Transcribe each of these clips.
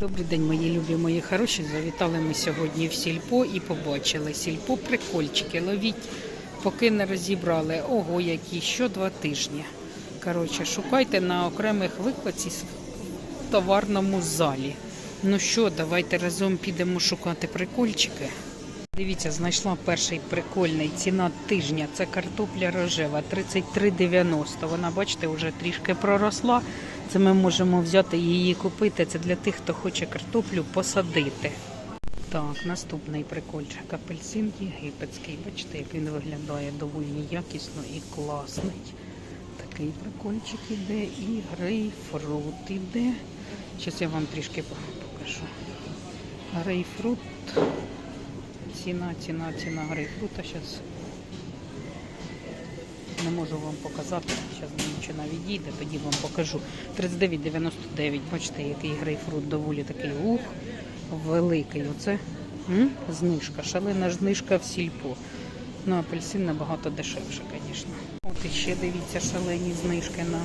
Добрий день, мої любі, мої хороші. Завітали ми сьогодні в сільпо і побачили. Сільпо прикольчики. Ловіть, поки не розібрали. Ого, які що два тижні. Коротше, шукайте на окремих викладці в товарному залі. Ну що, давайте разом підемо шукати прикольчики. Дивіться, знайшла перший прикольний ціна тижня. Це картопля рожева 33,90. Вона, бачите, вже трішки проросла. Це ми можемо взяти її купити. Це для тих, хто хоче картоплю посадити. Так, наступний прикольчик. Апельсин єгипетський. Бачите, як він виглядає доволі якісно і класний. Такий прикольчик іде і грейпфрут іде. Зараз я вам трішки покажу. Грейпфрут. Ціна, ціна, ціна грейпфрута. Зараз не можу вам показати. Зараз дівчина відійде, тоді вам покажу. 39,99. Бачите, який грейпфрут доволі такий ух, великий. Оце знижка, шалена знижка в сільпо. Ну, апельсин набагато дешевше, звісно. От іще дивіться, шалені знижки на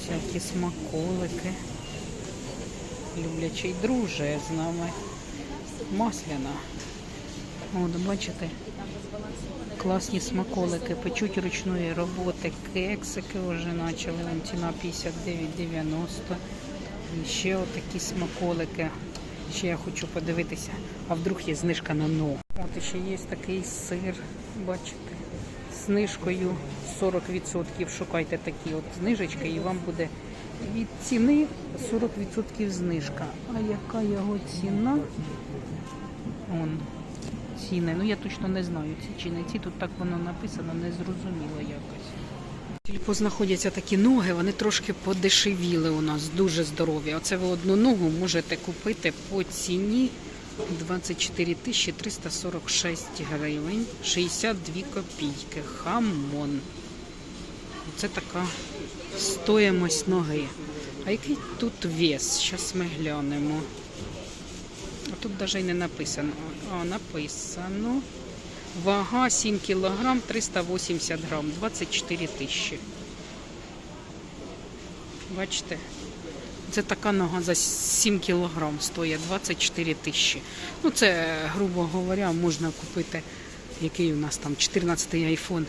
всякі смаколики. Люблячий друже з нами. Масляна. От, бачите, класні смаколики, печуть ручної роботи, кексики вже почали, вон ціна 59,90. І ще отакі смаколики. Ще я хочу подивитися, а вдруг є знижка на ногу. От ще є такий сир, бачите, з знижкою 40%. Шукайте такі от знижечки і вам буде від ціни 40% знижка. А яка його ціна? Он ціни. Ну я точно не знаю ці чи не ці. Тут так воно написано, не зрозуміло якось. Тільки знаходяться такі ноги, вони трошки подешевіли у нас, дуже здорові. Оце ви одну ногу можете купити по ціні 24 тисячі 346 гривень, 62 копійки. Хамон. Це така стоїмость ноги. А який тут вес? Зараз ми глянемо. А тут навіть не написано. А, написано. Вага 7 кг 380 грам, 24 тисячі. Бачите? Це така нога за 7 кг стоїть 24 тисячі. Ну, це, грубо говоря, можна купити, який у нас там 14-й айфон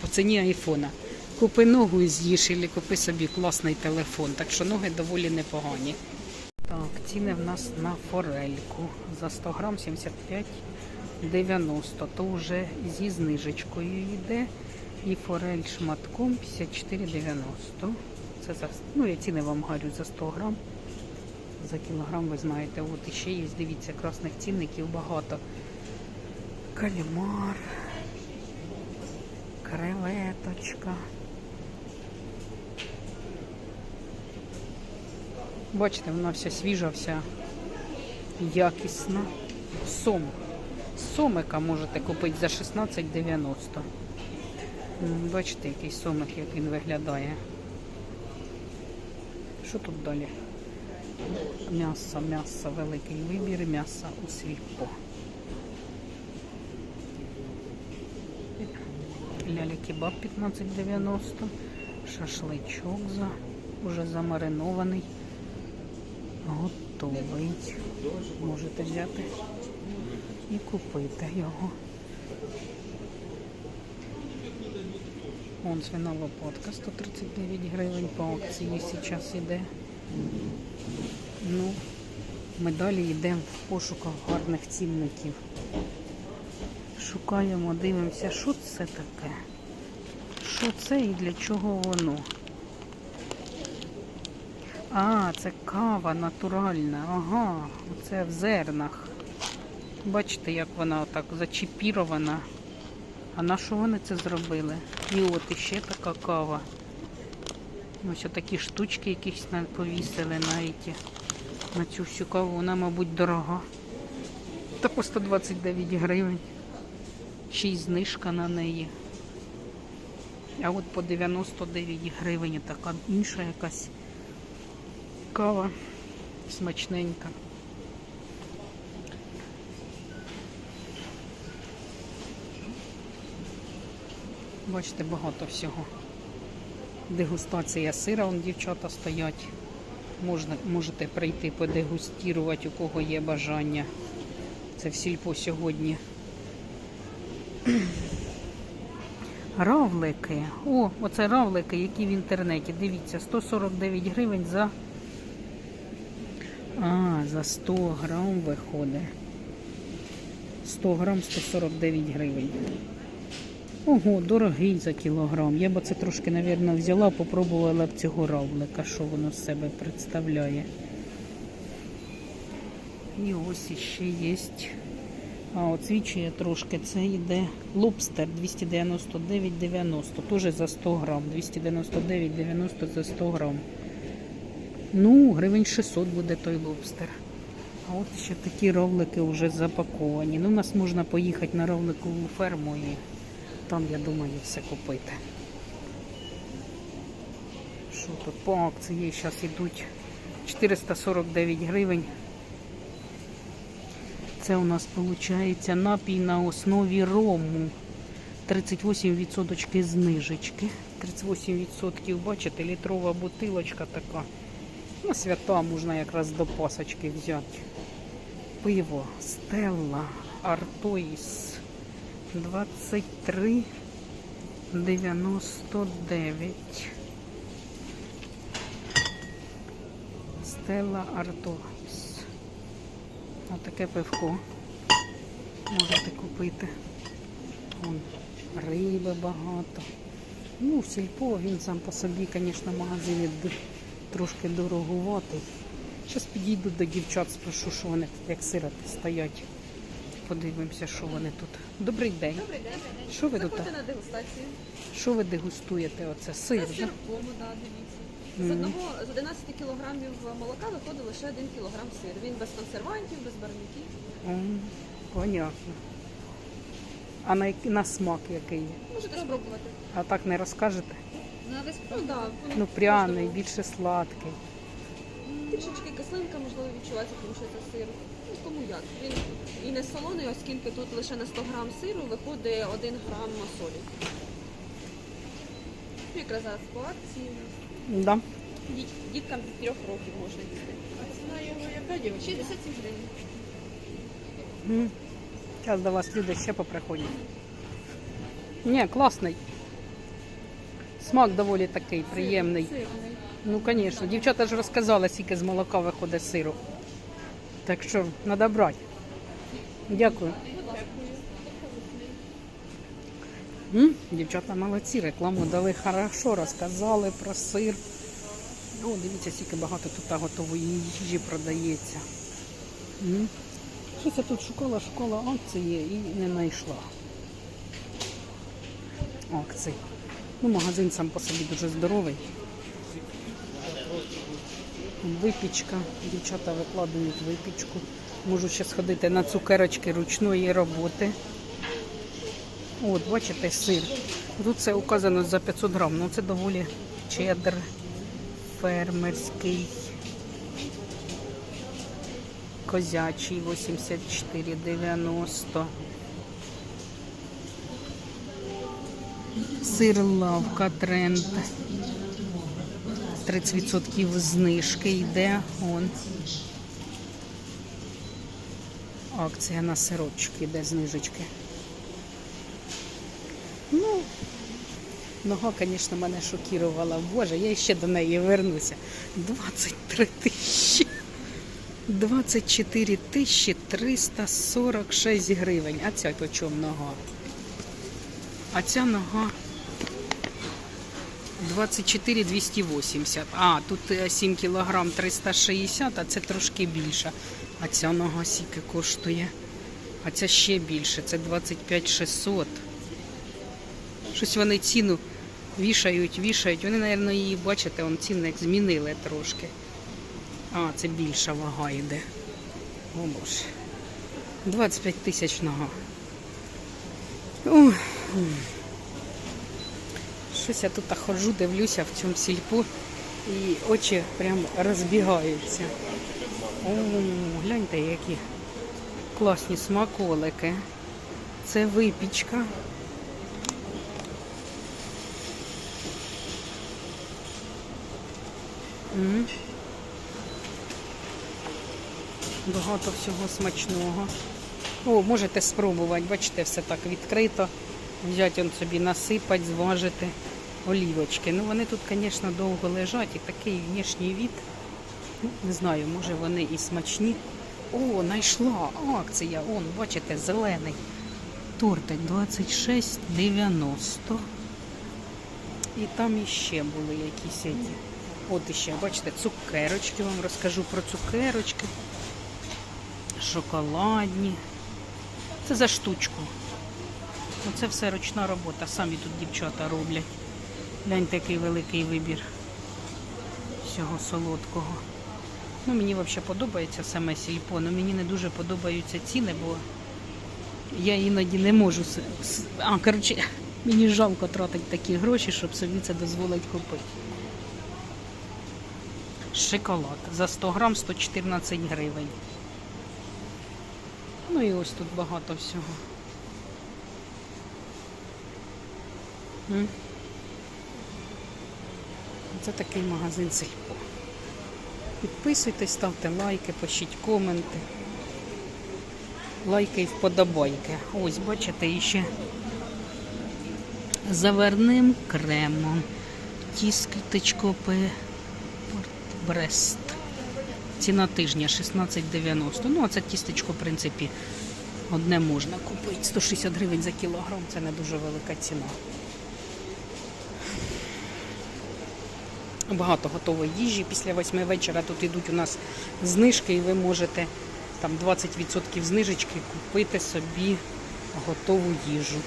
по ціні айфона. Купи ногу і з'їж, або купи собі класний телефон. Так що ноги доволі непогані. Так, ціни в нас на форельку. За 100 грам 75,90. То вже зі знижечкою йде. І форель шматком 54,90. Це за, ну, я ціни вам говорю за 100 грам. За кілограм ви знаєте. От іще є, дивіться, красних цінників багато. Калімар, креветочка. Бачите, вона вся свіжа, вся якісна. Сом. Сомика можете купити за 16,90. Бачите, який сомик, як він виглядає. Що тут далі? М'ясо, м'ясо, великий вибір м'яса у сільпо. Ляля кебаб 15,90. Шашличок за уже замаринований. Готовий. Можете взяти і купити його. Вон свина лопатка 139 гривень по акції зараз іде. Ну, ми далі йдемо в пошуках гарних цінників. Шукаємо, дивимося, що це таке. Що це і для чого воно. А, це кава натуральна. Ага, це в зернах. Бачите, як вона отак зачіпірована. А на що вони це зробили? І от іще така кава. Ось такі штучки якісь повісили навіть на цю всю каву. Вона, мабуть, дорога. Та по 129 гривень. Ще й знижка на неї. А от по 99 гривень така інша якась кава смачненька. Бачите, багато всього. Дегустація сира, вон дівчата стоять. Можна, можете прийти подегустувати, у кого є бажання. Це в сільпо сьогодні. Равлики. О, оце равлики, які в інтернеті. Дивіться, 149 гривень за. А, за 100 грам виходить. 100 грам 149 гривень. Ого, дорогий за кілограм. Я б це трошки, мабуть, взяла, попробувала б цього равлика, що воно з себе представляє. І ось іще є. А, оцвічує трошки. Це йде лобстер 299,90. Теж за 100 грам. 299,90 за 100 грам. Ну, гривень 600 буде той лобстер. А от ще такі равлики вже запаковані. Ну, у нас можна поїхати на равликову ферму і там, я думаю, все купити. Що тут по акції зараз йдуть 449 гривень. Це у нас виходить напій на основі рому. 38% знижечки. 38%, бачите, літрова бутилочка така. На свята можна якраз до пасочки взяти. Пиво Стелла Артоїс 23,99. Стелла Артоїс. Отаке пивко можете купити. Вон, риби багато. Ну, сільпо він сам по собі, звісно, в магазині д- трошки дорогуватий. Зараз підійду до дівчат, спрошу, що вони тут як сироти стоять. Подивимося, що вони тут. Добрий день. Добрий день. Що ви тут? Заходьте на дегустацію. Що ви дегустуєте? Оце сир, да? сиркому, да, дивіться. З одного з 11 кілограмів молока виходить лише 1 кілограм сир. Він без консервантів, без барвників. М, Понятно. А на, який- на смак який? Можете спробувати. А так не розкажете? Ну, да, воно Ну, пряний, більше сладкий. Трішечки кислинка, можливо, відчувається, тому що це сир. Ну, тому як. Він і не солоний, оскільки тут лише на 100 грам сиру виходить 1 грам солі. Ну, Якраз зараз по акції. у нас. Да. Діт- Діткам від 3 років можна їсти. А ціна його яка дівчина? 67 гривень. Зараз до вас люди ще поприходять. Ні, класний. Смак доволі такий приємний. Сирний. Ну, звісно, дівчата ж розказали, скільки з молока виходить сиру. Так що треба брати. Дякую. М, Дівчата молодці, рекламу дали хорошо, розказали про сир. О, дивіться, скільки багато тут готової їжі продається. М. Щось я тут шукала, шукала акції і не знайшла. Акцій. Ну, магазин сам по собі дуже здоровий. Випічка. Дівчата викладають випічку. Можу ще сходити на цукерочки ручної роботи. От, бачите, сир. Тут це указано за 500 грам. Ну це доволі чеддер фермерський. Козячий 84,90. Сир лавка тренд. 30% знижки йде. Он. Акція на сирочки йде знижечки. Ну, нога, звісно, мене шокувала. Боже, я ще до неї вернуся. 23 тисячі. 24 тисячі 346 гривень. А ця по чому нога? А ця нога 24 280. А, тут е, 7 кілограм 360, а це трошки більше. А ця нога скільки коштує. А ця ще більше, це 25 600. Щось вони ціну вішають, вішають. Вони, мабуть, її, бачите, он цінник змінили трошки. А, це більша вага йде. О боже. 25 тисяч нога. Ух. Щось я тут ходжу, дивлюся в цьому сільпу і очі прям розбігаються. О, гляньте, які класні смаколики. Це випічка. Багато всього смачного. О, можете спробувати, бачите, все так відкрито. Взяти собі насипати, зважити олівочки. Ну вони тут, звісно, довго лежать і такий внішній від. Ну, не знаю, може вони і смачні. О, знайшла акція. Он, бачите, зелений. Тортик 26,90. І там іще були якісь. Які. От іще, бачите, цукерочки вам розкажу про цукерочки. Шоколадні. Це за штучку. Оце все ручна робота. Самі тут дівчата роблять. Гляньте, який великий вибір всього солодкого. Ну, мені взагалі подобається саме сільпо, але мені не дуже подобаються ціни, бо я іноді не можу. А, коротше, мені жалко тратити такі гроші, щоб собі це дозволити купити. Шоколад за 100 грам 114 гривень. Ну і ось тут багато всього. Це такий магазин Сільпо. Підписуйтесь, ставте лайки, пишіть коменти. Лайки і вподобайки. Ось, бачите, іще заварним кремом. Тістечко Брест. Ціна тижня 16,90. Ну, а це тістечко, в принципі, одне можна купити. 160 гривень за кілограм це не дуже велика ціна. Багато готової їжі. Після 8 вечора тут йдуть у нас знижки, і ви можете там 20% знижечки купити собі готову їжу.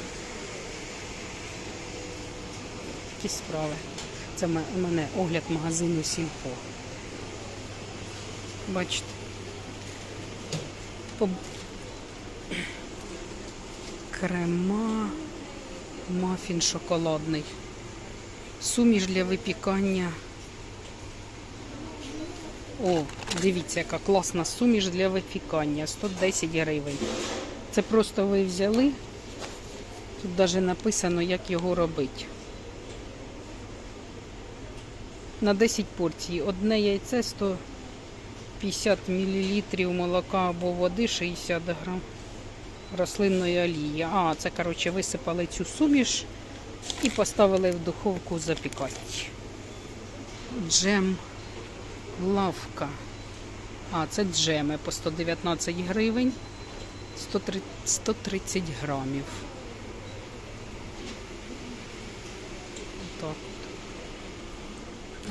Такі справи. Це у мене огляд магазину Сільпо. Бачите. По... Крема, мафін шоколадний. Суміш для випікання. О, дивіться, яка класна суміш для випікання. 110 гривень. Це просто ви взяли. Тут навіть написано, як його робити. На 10 порцій. Одне яйце 150 мл молока або води 60 грам рослинної олії. А, це, коротше, висипали цю суміш і поставили в духовку запікати. Джем лавка. А, це джеми по 119 гривень, 130 130 грамів. Так.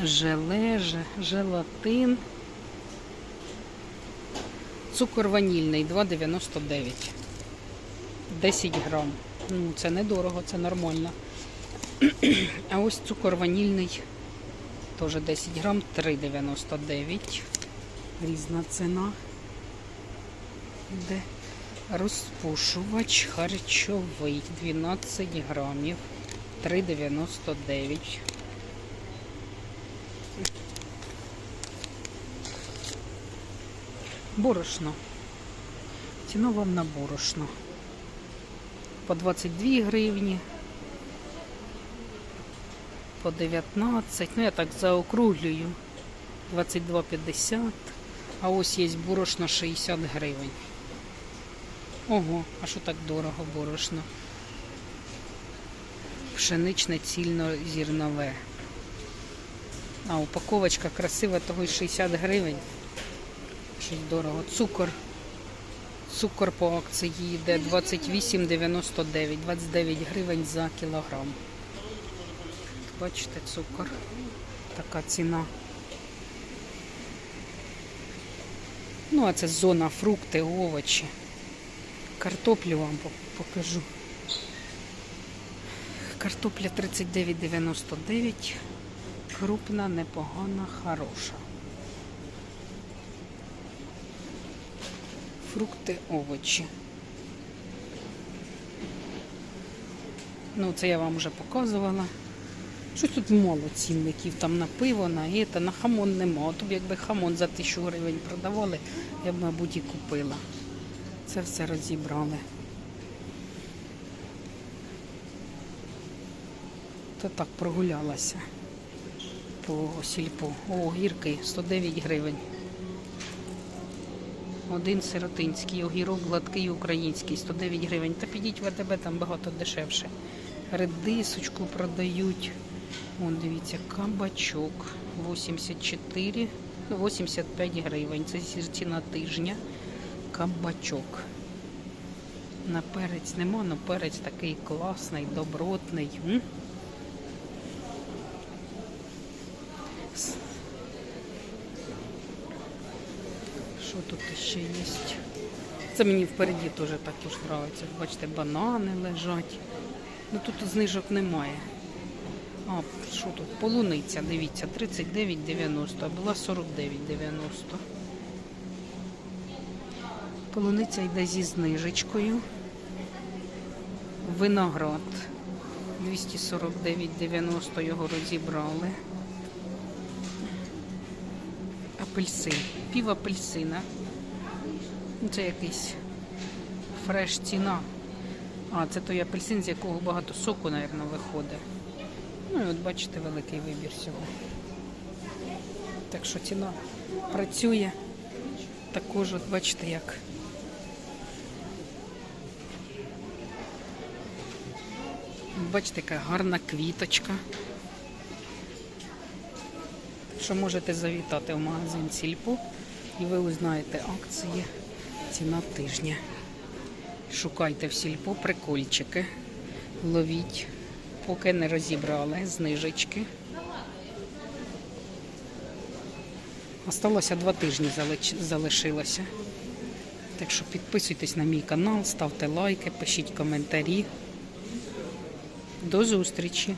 Желе, желатин. Цукор ванільний 2,99. 10 грам. Ну, це недорого, це нормально. А ось цукор ванільний теж 10 грам, 3,99. Різна ціна. Де розпушувач харчовий 12 грамів, 3,99. Борошно. Ціна вам на борошно. По 22 гривні по 19. Ну, я так заокруглюю. 22,50. А ось є борошно 60 гривень. Ого, а що так дорого борошно? Пшеничне цільнозірнове. А упаковочка красива, того й 60 гривень. Щось дорого. Цукор. Цукор по акції йде 28,99, 29 гривень за кілограм. Бачите, цукор. Така ціна. Ну, а це зона фрукти, овочі. Картоплю вам покажу. Картопля 39,99. Крупна, непогана, хороша. Фрукти, овочі. Ну, це я вам вже показувала. Щось тут мало цінників, там на пиво, на це, на хамон нема. От якби хамон за тисячу гривень продавали, я б, мабуть, і купила. Це все розібрали. То так прогулялася по сільпу. О, гірки 109 гривень. Один сиротинський, огірок гладкий український, 109 гривень. Та підіть в АТБ, там багато дешевше. Редисочку продають. Вон, дивіться, кабачок 84, ну, 85 гривень. Це ціна тижня. Кабачок. На перець нема, але перець такий класний, добротний. Що тут ще є? Це мені впереді теж також подобається. Бачите, банани лежать. Ну тут знижок немає. А, що тут? Полуниця, дивіться, 39,90, а була 49,90. Полуниця йде зі знижечкою. Виноград 249,90 його розібрали. Апельсин. Пів апельсина. Ну, Це якийсь фреш ціна. А, це той апельсин, з якого багато соку, мабуть, виходить. Ну і от бачите, великий вибір всього. Так що ціна працює. Також, от бачите, як. Бачите, яка гарна квіточка. Що можете завітати в магазин Сільпо і ви узнаєте акції ціна тижня. Шукайте в сільпо прикольчики, ловіть, поки не розібрали знижечки. Осталося два тижні залишилося. Так що підписуйтесь на мій канал, ставте лайки, пишіть коментарі. До зустрічі!